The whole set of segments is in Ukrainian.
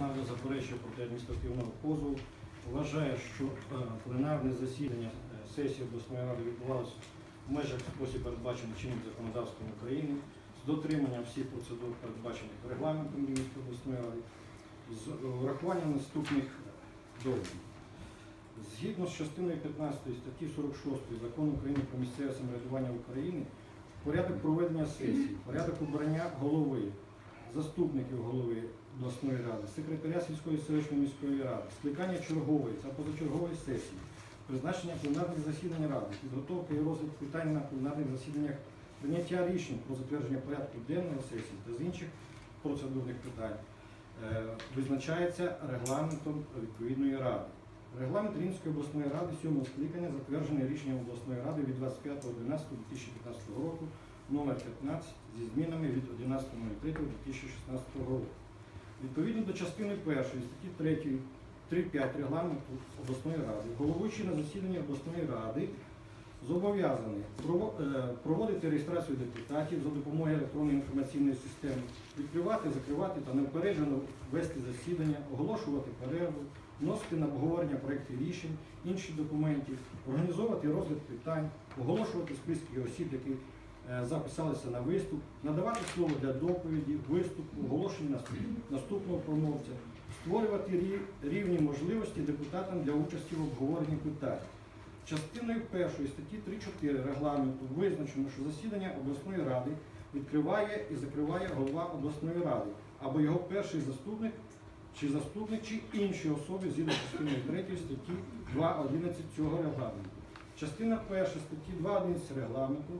рада заперечує проти адміністративного позову. Вважає, що е, пленарне засідання е, сесії обласної ради відбувалося в межах спосіб передбачений чинним законодавством України з дотриманням всіх процедур, передбачених регламентом Рівненської обласної ради, з урахуванням наступних доводів. Згідно з частиною 15 статті 46 Закону України про місцеве самоврядування України, порядок проведення сесії, порядок обрання голови, заступників голови обласної ради, секретаря сільської селищної міської ради, скликання чергової та позачергової сесії, призначення пленарних засідань ради, підготовка і розгляд питань на пленарних засіданнях, прийняття рішень про затвердження порядку денного сесії та з інших процедурних питань е, визначається регламентом відповідної ради. Регламент Рівненської обласної ради сьомого скликання затверджений рішенням обласної ради від 25.11.2015 року номер 15 зі змінами від 11.03.2016 року. Відповідно до частини 1 статті 3, 3.5 регламенту обласної ради, головуючий на засіданні обласної ради зобов'язаний е, проводити реєстрацію депутатів за допомогою електронної інформаційної системи, відкривати, закривати та неупереджено вести засідання, оголошувати перерву, вносити на обговорення проєктів рішень, інших документів, організовувати розгляд питань, оголошувати списки осіб, які записалися на виступ, надавати слово для доповіді, виступу, оголошення наступного промовця, створювати рівні можливості депутатам для участі в обговоренні питань. Частиною першої статті 3.4 регламенту визначено, що засідання обласної ради відкриває і закриває голова обласної ради або його перший заступник чи заступник, чи інші особи згідно частиною 3 статті 2.11 цього регламенту. Частина 1 статті 2.11 регламенту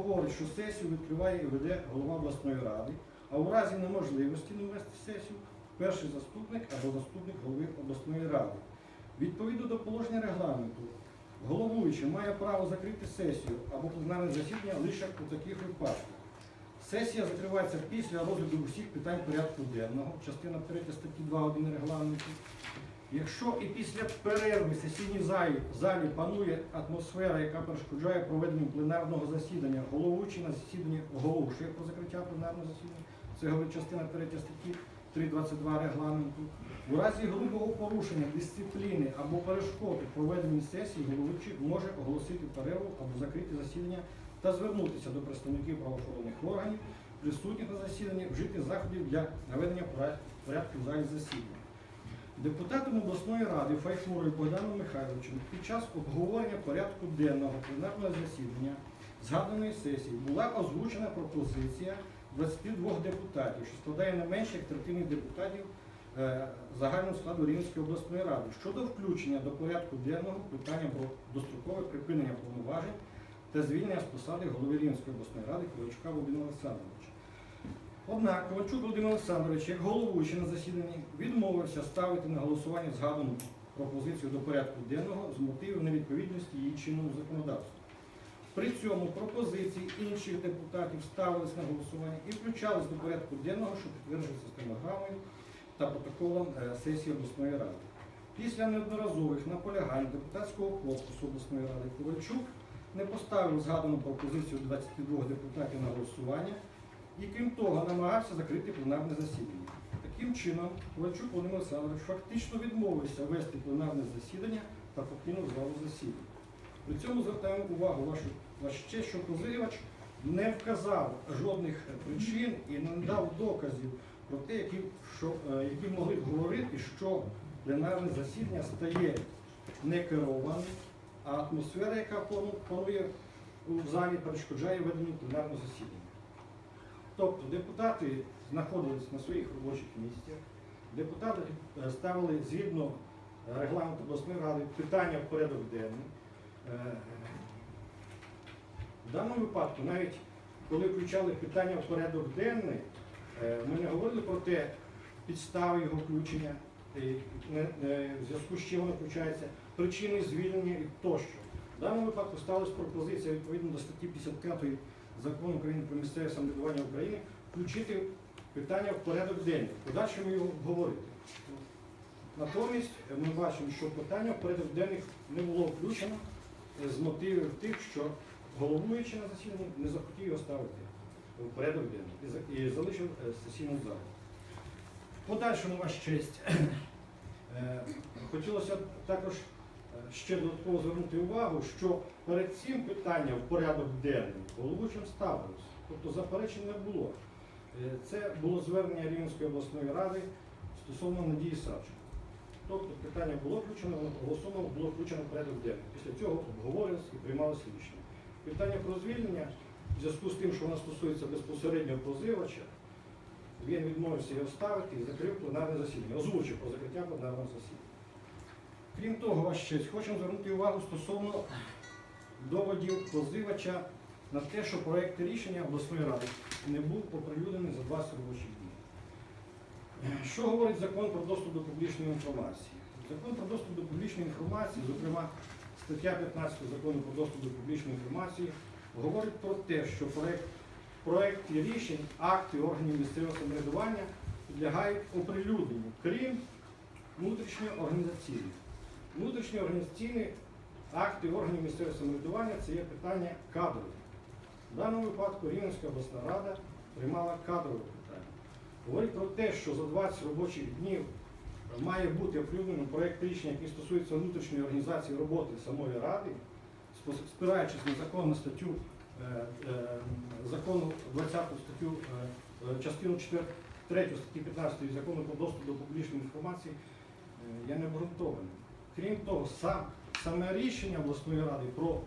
говорить, що сесію відкриває і веде голова обласної ради, а у разі неможливості не вести сесію перший заступник або заступник голови обласної ради. Відповідно до положення регламенту, головуючий має право закрити сесію або пленарне засідання лише у таких випадках. Сесія закривається після розгляду усіх питань порядку денного, частина 3 статті 2.1 регламенту. Якщо і після перерви в сесійній залі, панує атмосфера, яка перешкоджає проведенню пленарного засідання, головуючий на засіданні оголошує про закриття пленарного засідання, це говорить частина 3 статті 3.22 регламенту. У разі грубого порушення дисципліни або перешкод у проведенні сесії головуючий може оголосити перерву або закрити засідання та звернутися до представників правоохоронних органів, присутніх на засіданні, вжити заходів для наведення порядку в залі засідання. Депутатом обласної ради Файфурою Богданом Михайловичем під час обговорення порядку денного пленарного засідання згаданої сесії була озвучена пропозиція 22 депутатів, що складає не менше як третини депутатів е, загального складу Рівненської обласної ради щодо включення до порядку денного питання про дострокове припинення повноважень та звільнення з посади голови Рівненської обласної ради Ковальчука Володимира Олександровича. Однак Ковальчук Володимир Олександрович, як головуючий на засіданні, відмовився ставити на голосування згадану пропозицію до порядку денного з мотивів невідповідності її чинному законодавству. При цьому пропозиції інших депутатів ставились на голосування і включались до порядку денного, що підтверджується стенограмою та протоколом е, сесії обласної ради. Після неодноразових наполягань депутатського корпусу обласної ради Ковальчук не поставив згадану пропозицію 22 депутатів на голосування і, крім того, намагався закрити пленарне засідання. Таким чином, Ковальчук Володимир Олександрович фактично відмовився вести пленарне засідання та покинув залу засідання. При цьому звертаємо увагу вашу, вашу що позивач не вказав жодних причин і не надав доказів про те, які, що, е, які могли б говорити, що пленарне засідання стає некерованим, а атмосфера, яка пану- панує у залі, перешкоджає веденню пленарного засідання. Тобто депутати знаходились на своїх робочих місцях, депутати е, ставили згідно е, регламенту обласної ради питання в порядок денний. Е, В даному випадку, навіть коли включали питання в порядок денний, ми не говорили про те, підстави його включення, в зв'язку з чим воно включається, причини звільнення і тощо. В даному випадку ставилась пропозиція відповідно до статті 55 Закону України про місцеве самоврядування України включити питання в порядок денний, в подальшому його обговорити. Натомість е, ми бачимо, що питання в порядок денний не було включено е, з мотивів тих, що головуючий на засіданні не захотів його ставити в порядок денний і залишив е, сесійну залу. Подальшому ваша честь. Хотілося також ще додатково звернути увагу, що перед цим питанням в порядок денний головуючим ставилось. Тобто заперечень не було. Е, Це було звернення Рівненської обласної ради стосовно Надії Савченко. Тобто питання було включено, воно проголосовано, було включено в порядок денний. Після цього обговорювалося і приймалося рішення. Питання про звільнення в зв'язку з тим, що воно стосується безпосередньо позивача, він відмовився його ставити і закрив пленарне засідання, озвучив про закриття пленарного засідання. Крім того, ваша честь, хочемо звернути увагу стосовно доводів позивача на те, що проєкт рішення обласної ради не був оприлюднений за 20 робочих днів. Що говорить закон про доступ до публічної інформації? Закон про доступ до публічної інформації, зокрема стаття 15 закону про доступ до публічної інформації, говорить про те, що проєкт проекти рішень, акти органів місцевого самоврядування підлягають оприлюдненню, крім внутрішньоорганізаційних. Внутрішньоорганізаційні акти органів місцевого самоврядування це є питання кадрове. В даному випадку Рівненська обласна рада приймала кадрове питання. Говорить про те, що за 20 робочих днів має бути оприлюднено проєкт рішення, який стосується внутрішньої організації роботи самої ради, спираючись на законну статтю е, е, закону 20 статтю, е, частину 4, 3 статті 15 закону про доступ до публічної інформації е, є необґрунтованим. Крім того, сам, саме рішення обласної ради про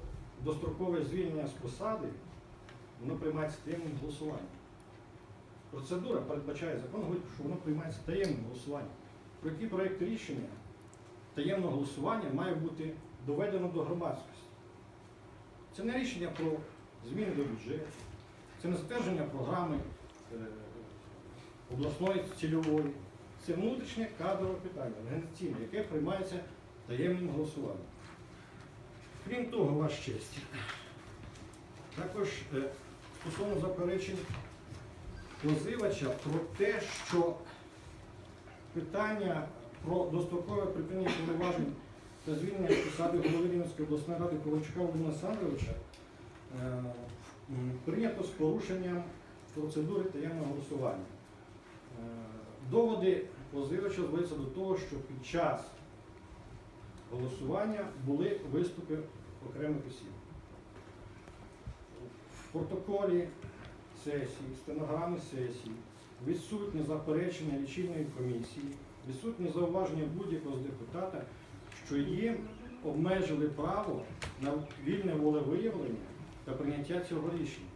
дострокове звільнення з посади, воно приймається таємним голосуванням. Процедура передбачає закон, говорить, що воно приймається таємним голосуванням. Про які проєкти рішення таємного голосування має бути доведено до громадськості. Це не рішення про зміни до бюджету, це не затвердження програми е, обласної цільової, це внутрішнє кадрове питання, організаційне, яке приймається таємним голосуванням. Крім того, ваш честь, також е, стосовно заперечень позивача про те, що питання про дострокове припинення повноважень та звільнення посади голови Рівненської обласної ради Ковальчука Володимира Олександровича е, прийнято з порушенням процедури таємного голосування. Е, Доводи позивача зводяться до того, що під час голосування були виступи окремих осіб. В протоколі сесії, стенограми сесії, відсутні заперечення лічильної комісії, відсутні зауваження будь-якого з депутата, що їм обмежили право на вільне волевиявлення та прийняття цього рішення.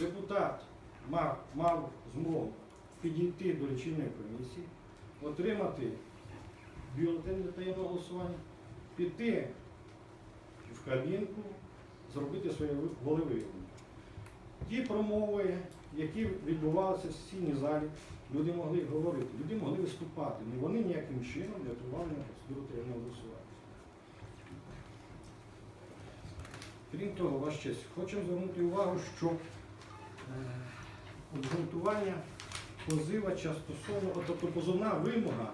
Депутат мав, мав змогу підійти до лічильної комісії, отримати бюлетень для таємного голосування, піти в кабінку, зробити своє волевиявлення. Ті промови, які відбувалися в сесійній залі, люди могли говорити, люди могли виступати, але вони ніяким чином не впливали на процедуру таємного голосування. Крім того, ваш честь, хочемо звернути увагу, що е, обґрунтування позивача стосовно, тобто позовна вимога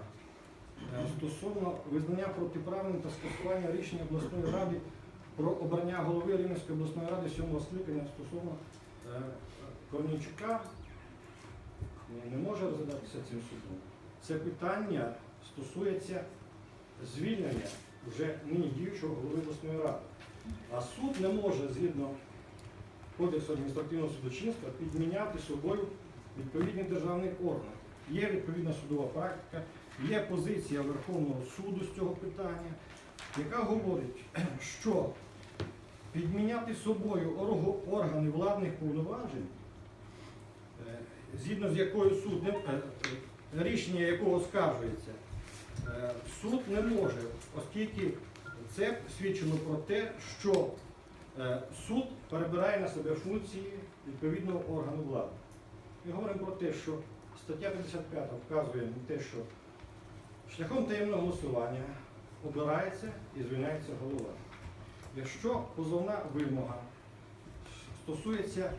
стосовно визнання протиправним та скасування рішення обласної ради про обрання голови Рівненської обласної ради сьомого скликання стосовно е, Корнійчука не може розглядатися цим судом. Це питання стосується звільнення вже нині діючого голови обласної ради. А суд не може згідно Кодексу адміністративного судочинства підміняти собою відповідний державний орган. Є відповідна судова практика, є позиція Верховного суду з цього питання, яка говорить, що підміняти собою органи владних повноважень, е, згідно з якою суд е, е, рішення якого скаржується, суд не може, оскільки це свідчено про те, що суд перебирає на себе функції відповідного органу влади. Ми говоримо про те, що стаття 55 вказує на те, що шляхом таємного голосування обирається і звільняється голова. Якщо позовна вимога стосується е,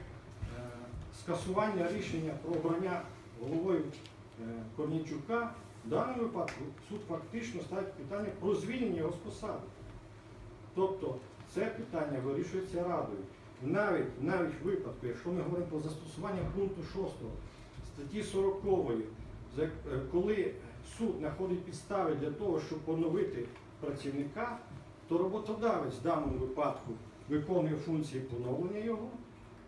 скасування рішення про обрання головою е, Корнійчука, в даному випадку суд фактично ставить питання про звільнення його з посади. Тобто це питання вирішується радою. Навіть, навіть в випадку, якщо ми говоримо про застосування пункту 6 статті 40 За- е, Коли суд знаходить підстави для того, щоб поновити працівника, то роботодавець в даному випадку виконує функції поновлення його,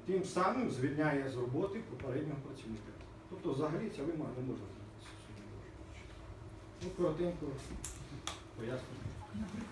тим самим звільняє з роботи попереднього працівника. Тобто взагалі ця вимога не може бути. Ну, коротенько пояснюю.